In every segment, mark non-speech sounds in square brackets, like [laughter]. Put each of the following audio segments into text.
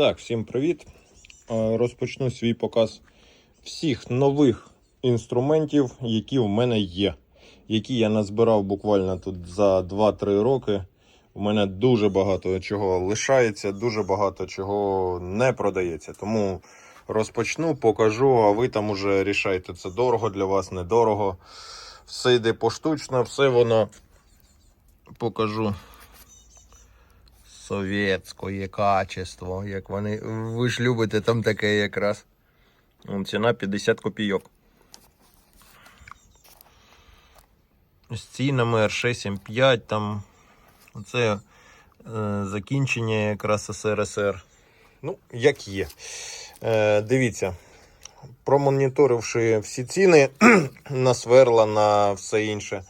Так, всім привіт. Розпочну свій показ всіх нових інструментів, які в мене є. Які я назбирав буквально тут за 2-3 роки. У мене дуже багато чого лишається, дуже багато чого не продається. Тому розпочну, покажу, а ви там уже рішайте, це дорого для вас, недорого. Все йде поштучно, все воно покажу совєтське качество, як вони. Ви ж любите там таке якраз. Ціна 50 копійок. З цінами R6 M5 там. Оце е, закінчення якраз СРСР. Ну, як є. Е, дивіться. Промоніторивши всі ціни [clears throat] на сверла, на все інше,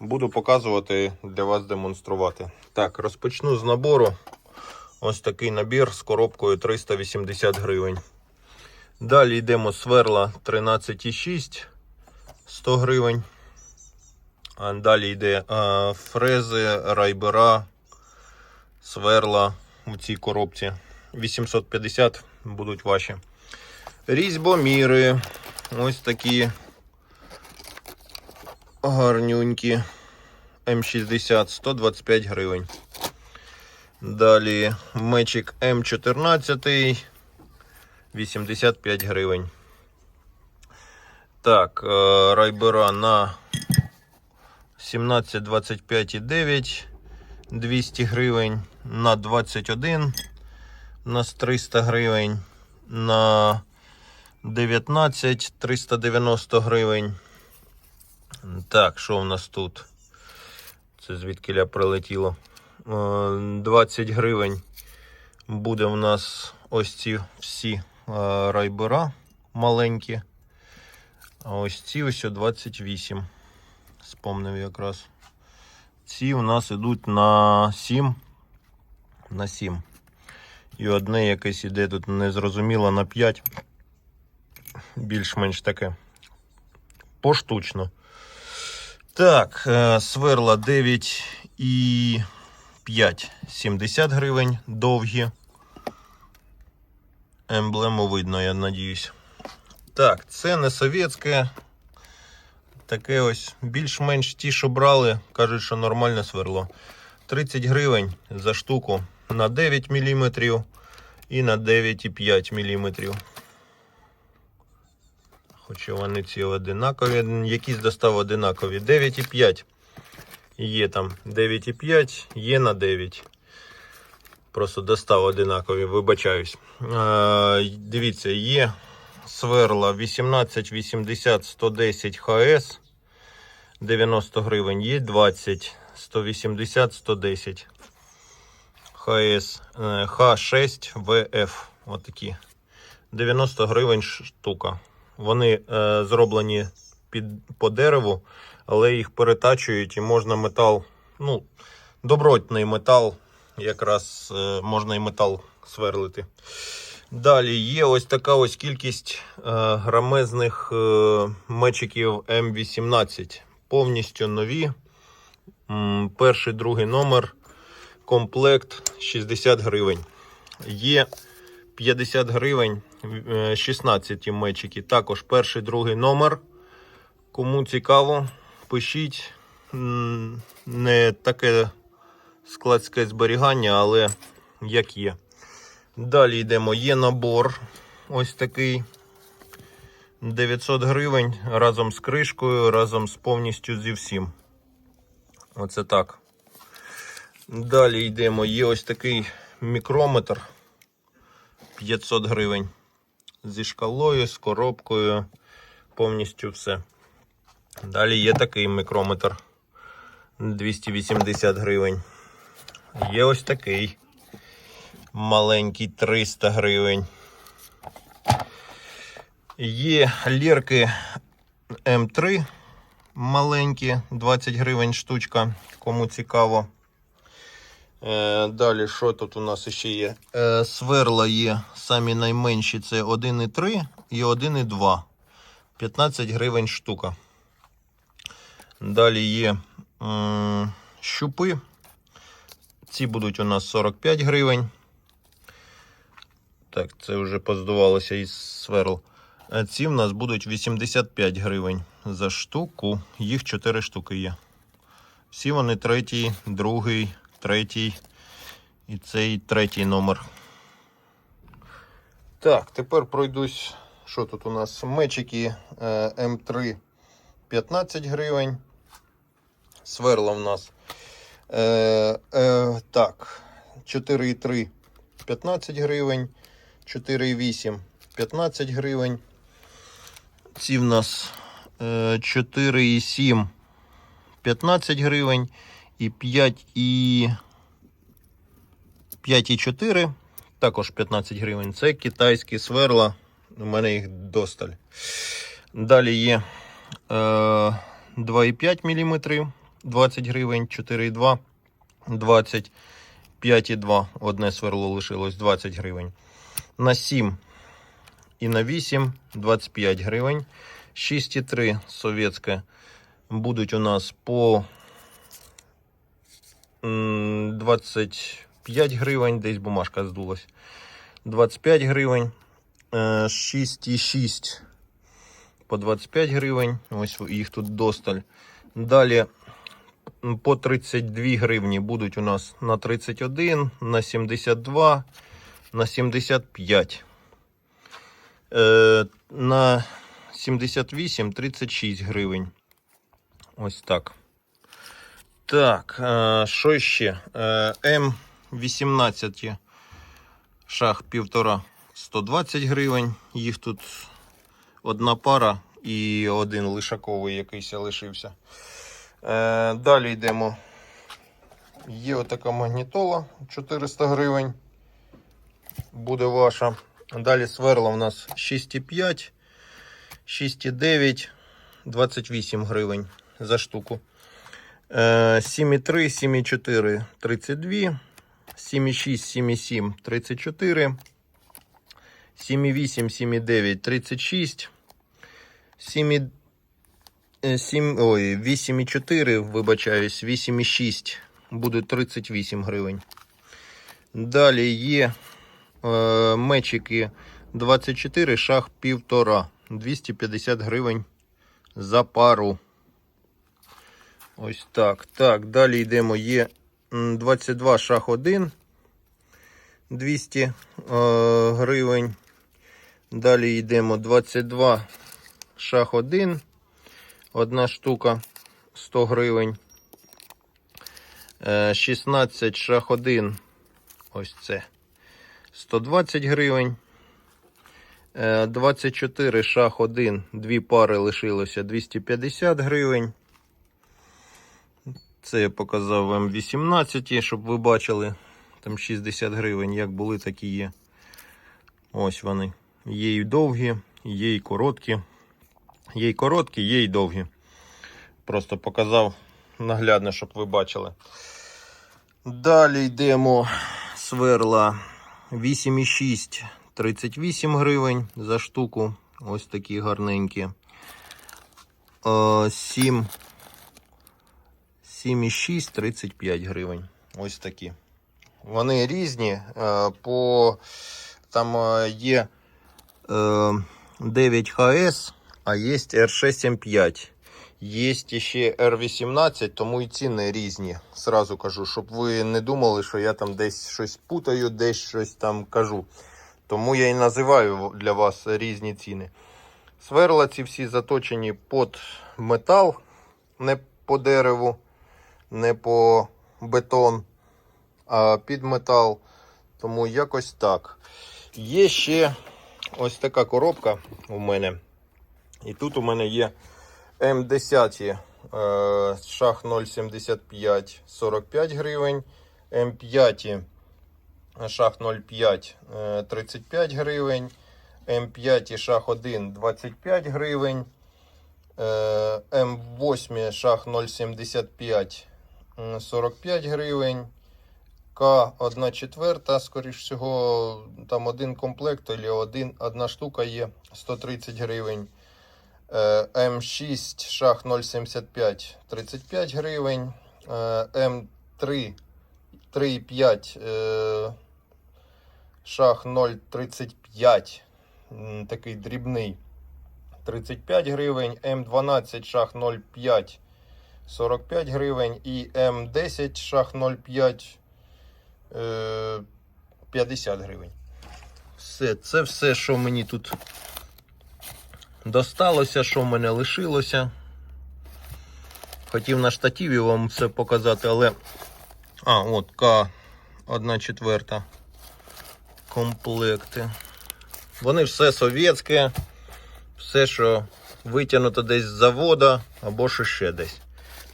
буду показувати для вас демонструвати. Так, розпочну з набору. Ось такий набір з коробкою 380 гривень. Далі йдемо сверла 13,6 100 гривень. А далі йде а, фрези, райбера, сверла у цій коробці. 850 будуть ваші. Різьбоміри. Ось такі гарнюнькі. М60 125 гривень. Далі мечик М14 85 гривень. Так, е, райбера на 17, 25 і 9 200 гривень. На 21 у нас 300 гривень. На 19 390 гривень. Так, що в нас тут? Це звідки прилетіло. Е, 20 гривень буде в нас ось ці всі е, райбера маленькі. А ось ці ось 28. Спомнив якраз. Ці у нас ідуть на 7. На 7. І одне якесь іде тут незрозуміло на 5. Більш-менш таке. Поштучно. Так, е, сверла 9 і 5, 70 гривень довгі. Емблему видно, я надіюсь. Так, це не совєтське. Таке ось більш-менш ті, що брали, кажуть, що нормальне сверло. 30 гривень за штуку на 9 мм і на 9,5 мм. Хоча вони ці одинакові, якісь достав одинакові. 9,5. Є там 9,5, є на 9. Просто достав одинакові, вибачаюсь. Е, дивіться, є сверла 1880 110 ХС 90 гривень, є 20 180 110 ХС е, Х6 ВФ. Отакі. 90 гривень штука. Вони е, зроблені під, по дереву, але їх перетачують і можна метал, ну, добротний метал, якраз е, можна і метал сверлити. Далі є ось така ось кількість е, грамезних е, мечиків М18. Повністю нові. Перший, другий номер. Комплект 60 гривень. Є 50 гривень, е, 16 мечики. Також перший, другий номер. Кому цікаво, пишіть. Не таке складське зберігання, але як є. Далі йдемо. Є набор. Ось такий. 900 гривень разом з кришкою, разом з повністю зі всім. Оце так. Далі йдемо. Є ось такий мікрометр 500 гривень. Зі шкалою, з коробкою, повністю все. Далі є такий мікрометр 280 гривень. Є ось такий маленький 300 гривень. Є лірки М3 маленькі, 20 гривень штучка, кому цікаво. Е, Далі, що тут у нас ще є? Е, Сверла є самі найменші це 1,3 і 1,2. 15 гривень штука. Далі є щупи. Ці будуть у нас 45 гривень. Так, це вже поздувалося із сверл. А ці в нас будуть 85 гривень за штуку. Їх 4 штуки є. Всі вони третій, другий, третій і цей третій номер. Так, тепер пройдусь. Що тут у нас? Мечики е, М3 15 гривень. Сверла в нас. Е, е, так, 4,3 15 гривень. 4,8 15 гривень. Ці в нас е, 4,7 15 гривень. І 5 і 5,4 також 15 гривень. Це китайські сверла. У мене їх досталь. Далі є е, 2,5 мм 20 гривень, 4,2 20, 5,2. Одне сверло лишилось 20 гривень. На 7 і на 8 25 гривень. 6,3 совєтське будуть у нас по 25 гривень, десь бумажка здулась. 25 гривень. Е, 6,6 по 25 гривень. Ось їх тут досталь. Далі по 32 гривні будуть у нас на 31, на 72, на 75. Е, на 78 36 гривень. Ось так. Так, е, що ще? Е, М18 шах півтора 120 гривень. Їх тут одна пара і один лишаковий якийсь лишився. Е, далі йдемо. Є отака магнітола 400 гривень. Буде ваша. Далі сверла у нас 6,5, 6,9, 28 гривень за штуку. Е, 7,3, 7,4, 32, 7,6, 7,7, 34, 7,8, 7,9, 36, 7, е, 7, ой, 8,4, вибачаюсь, 8,6 буде 38 гривень. Далі є е, мечики 24, шах 1,5, 250 гривень за пару. Ось так. Так, далі йдемо. Є 22 шах 1, 200 е, гривень. Далі йдемо 22 шах 1, одна штука 100 гривень. Е, 16 шах 1, ось це 120 гривень. Е, 24 шах 1, дві пари лишилося 250 гривень. Це я показав вам 18, щоб ви бачили. Там 60 гривень, як були, так і є. Ось вони. Є і довгі, є і короткі. Є і короткі, є і довгі. Просто показав наглядно, щоб ви бачили. Далі йдемо сверла 8,6 38 гривень за штуку. Ось такі гарненькі. Е, 7 7,6 35 гривень. Ось такі. Вони різні. е, По там е, є е, 9 ХС, а є R675. Є ще R18, тому і ціни різні. Сразу кажу, щоб ви не думали, що я там десь щось путаю, десь щось там кажу. Тому я і називаю для вас різні ціни. Сверла ці всі заточені під метал, не по дереву не по бетон, а під метал. Тому якось так. Є ще ось така коробка у мене. І тут у мене є М10 е, шах 0,75 45 гривень. М5 шах 0,5 е, 35 гривень. М5 шах 1 25 гривень. Е, М8 шах 0,75 м, 45 гривень. К 1 четверта, скоріш всього, там один комплект, або один, одна штука є 130 гривень. Е, М6 шах 0,75 35 гривень. Е, М3 3,5 е, шах 0,35. Такий дрібний. 35 гривень. М12 шах 0,5. 45 гривень. І М10 шах 0,5. е, 50 гривень. Все, це все, що мені тут досталося, що в мене лишилося. Хотів на штативі вам все показати, але. А, от К 1 четверта комплекти. Вони все совєтське, все, що витягнуто десь з завода або що ще десь.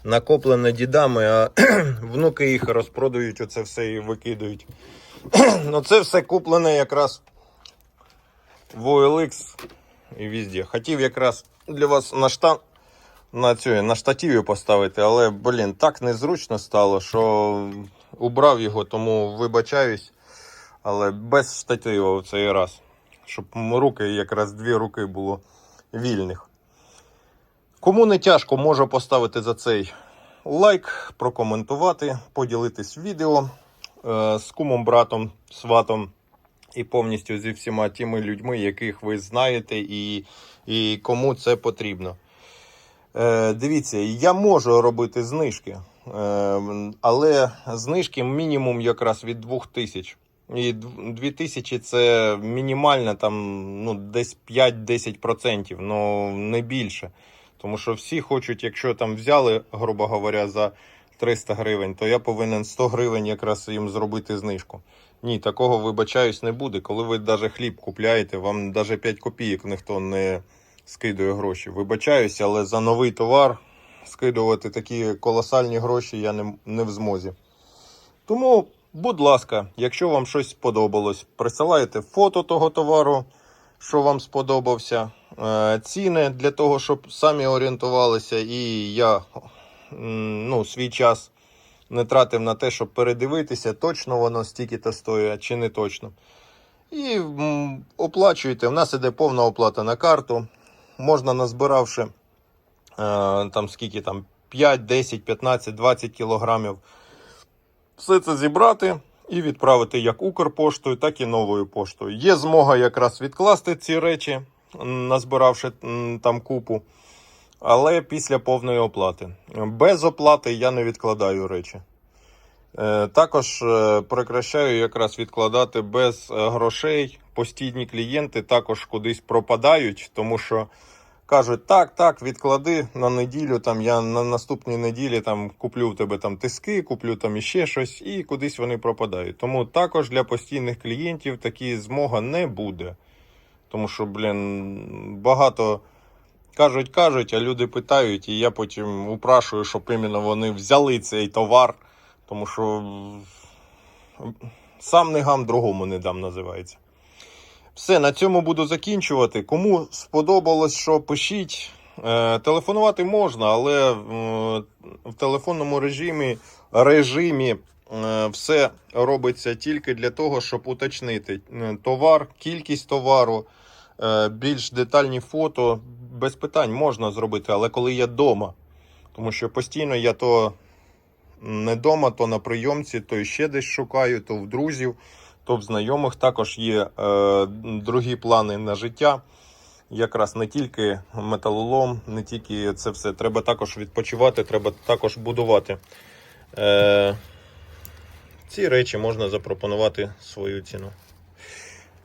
Накоплене дідами, а [clears throat] внуки їх розпродають оце все і викидають. [clears throat] ну це все куплене якраз в OLX і везде. Хотів якраз для вас на штан на цю, на штативі поставити, але, блін, так незручно стало, що убрав його, тому вибачаюсь. Але без штатива в цей раз. Щоб руки, якраз дві руки було вільних. Кому не тяжко, можу поставити за цей лайк, прокоментувати, поділитись відео е, з кумом, братом, сватом і повністю зі всіма тими людьми, яких ви знаєте, і, і кому це потрібно. Е, дивіться, я можу робити знижки, е, але знижки мінімум якраз від 2000. І 2000 це мінімально там ну, десь 5-10%, ну не більше. Тому що всі хочуть, якщо там взяли, грубо говоря, за 300 гривень, то я повинен 100 гривень якраз їм зробити знижку. Ні, такого вибачаюсь не буде. Коли ви навіть хліб купляєте, вам навіть 5 копійок ніхто не скидує гроші. Вибачаюсь, але за новий товар скидувати такі колосальні гроші я не, не в змозі. Тому, будь ласка, якщо вам щось сподобалось, присилайте фото того товару, що вам сподобався, ціни для того, щоб самі орієнтувалися, і я ну, свій час не тратив на те, щоб передивитися, точно воно стільки-то стоїть чи не точно. І оплачуєте. У нас іде повна оплата на карту. Можна назбиравши е, там скільки там 5, 10, 15, 20 кілограмів. Все це зібрати і відправити як Укрпоштою, так і новою поштою. Є змога якраз відкласти ці речі, назбиравши там купу. Але після повної оплати. Без оплати я не відкладаю речі. Е, Також е, прекращаю якраз відкладати без е, грошей. Постійні клієнти також кудись пропадають, тому що кажуть, так, так, відклади на неділю. Там я на наступній неділі там куплю в тебе там тиски, куплю там іще щось, і кудись вони пропадають. Тому також для постійних клієнтів такі змога не буде. Тому що, блін, багато кажуть, кажуть, а люди питають, і я потім упрашую, щоб іменно вони взяли цей товар. Тому що сам не гам, другому не дам, називається. Все, на цьому буду закінчувати. Кому сподобалось, що пишіть. Е, телефонувати можна, але е, в телефонному режимі, режимі е, все робиться тільки для того, щоб уточнити товар, кількість товару, більш детальні фото. Без питань можна зробити, але коли я вдома. Тому що постійно я то не вдома, то на прийомці, то ще десь шукаю, то в друзів, то в знайомих також є е, другі плани на життя. Якраз не тільки металолом, не тільки це все. Треба також відпочивати, треба також будувати. Е, ці речі можна запропонувати свою ціну.